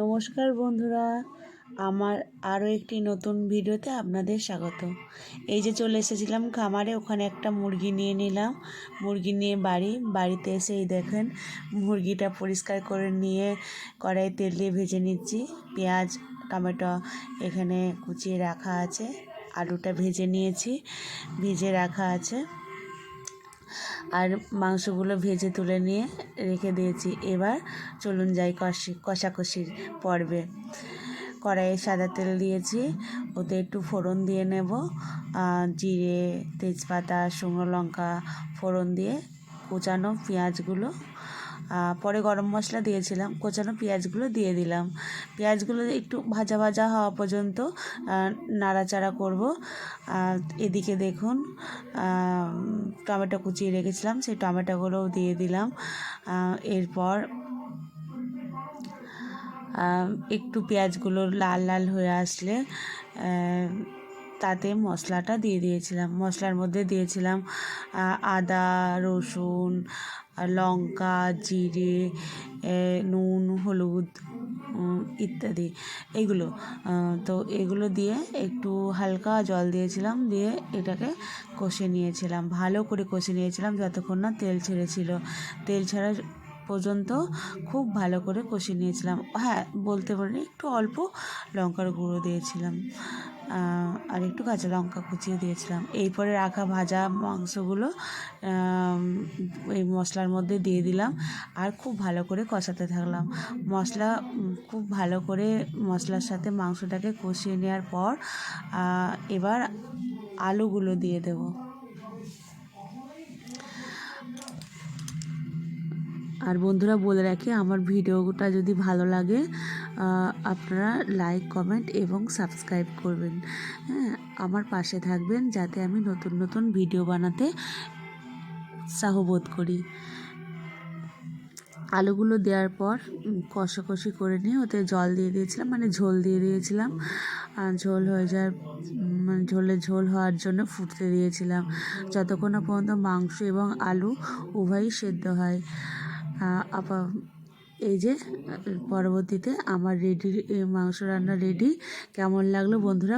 নমস্কার বন্ধুরা, আমার আরও একটি নতুন ভিডিওতে আপনাদের স্বাগত। এই যে চলে এসেছিলাম খামারে, ওখানে একটা মুরগি নিয়ে নিলাম। মুরগি নিয়ে বাড়ি, বাড়িতে এসে এই দেখেন, মুরগিটা পরিষ্কার করে নিয়ে কড়াই তেল দিয়ে ভেজে নিচ্ছি। পেঁয়াজ, টমেটো এখানে কুচিয়ে রাখা আছে। আলুটা ভেজে নিয়েছি, ভেজে রাখা আছে। আর মাংসগুলো ভেজে তুলে নিয়ে রেখে দিয়েছি। এবার চলুন যাই কষি, কষাকষির পর্বে। কড়াইয়ে সাদা তেল দিয়েছি, ওতে একটু ফোড়ন দিয়ে নেব। জিরে, তেজপাতা, শুকনো লঙ্কা ফোড়ন দিয়ে কুচানো পেঁয়াজগুলো। পরে গরম মশলা দিয়েছিলাম, কোচানো পেঁয়াজগুলো দিয়ে দিলাম। পেঁয়াজগুলো একটু ভাজা ভাজা হওয়া পর্যন্ত নাড়াচাড়া করব। এদিকে দেখুন টমেটো কুচিয়ে রেখেছিলাম সেই টমেটোগুলোও দিয়ে দিলাম। এরপর একটু পেঁয়াজগুলো লাল লাল হয়ে আসলে তাতে মশলাটা দিয়ে দিয়েছিলাম। মশলার মধ্যে দিয়েছিলাম আদা, রসুন, লঙ্কা, জিরে নুন, হলুদ ইত্যাদি এগুলো তো এগুলো দিয়ে একটু হালকা জল দিয়েছিলাম, দিয়ে এটাকে কষে নিয়েছিলাম। ভালো করে কষে নিয়েছিলাম যতক্ষণ না তেল ছেড়েছিল। তেল ছাড়া পর্যন্ত খুব ভালো করে কষে নিয়েছিলাম। হ্যাঁ বলতে পারি একটু অল্প লঙ্কার গুঁড়ো দিয়েছিলাম আর একটু কাঁচা লঙ্কা কুচিয়ে দিয়েছিলাম। এরপরে রাখা ভাজা মাংসগুলো এই মশলার মধ্যে দিয়ে দিলাম আর খুব ভালো করে কষাতে থাকলাম। মশলা খুব ভালো করে মশলার সাথে মাংসটাকে কষিয়ে নেওয়ার পর এবার আলুগুলো দিয়ে দেবো। আর বন্ধুরা বলে রাখি, আমার ভিডিওটা যদি ভালো লাগে আপনারা লাইক কমেন্ট এবং সাবস্ক্রাইব করবেন। হ্যাঁ আমার পাশে থাকবেন যাতে আমি নতুন নতুন ভিডিও বানাতে উৎসাহ বোধ করি। আলুগুলো দেওয়ার পর কষাকষি করে নিয়ে ওতে জল দিয়ে দিয়েছিলাম মানে ঝোল দিয়ে দিয়েছিলাম। আর ঝোল হয়ে যাওয়ার মানে ঝোলে ঝোল হওয়ার জন্য ফুটতে দিয়েছিলাম। যতক্ষণ পর্যন্ত মাংস এবং আলু উভয়ই সেদ্ধ হয়। আপা এই যে পরবর্তীতে আমার রেডি মাংস রান্না রেডি কেমন লাগল বন্ধুরা?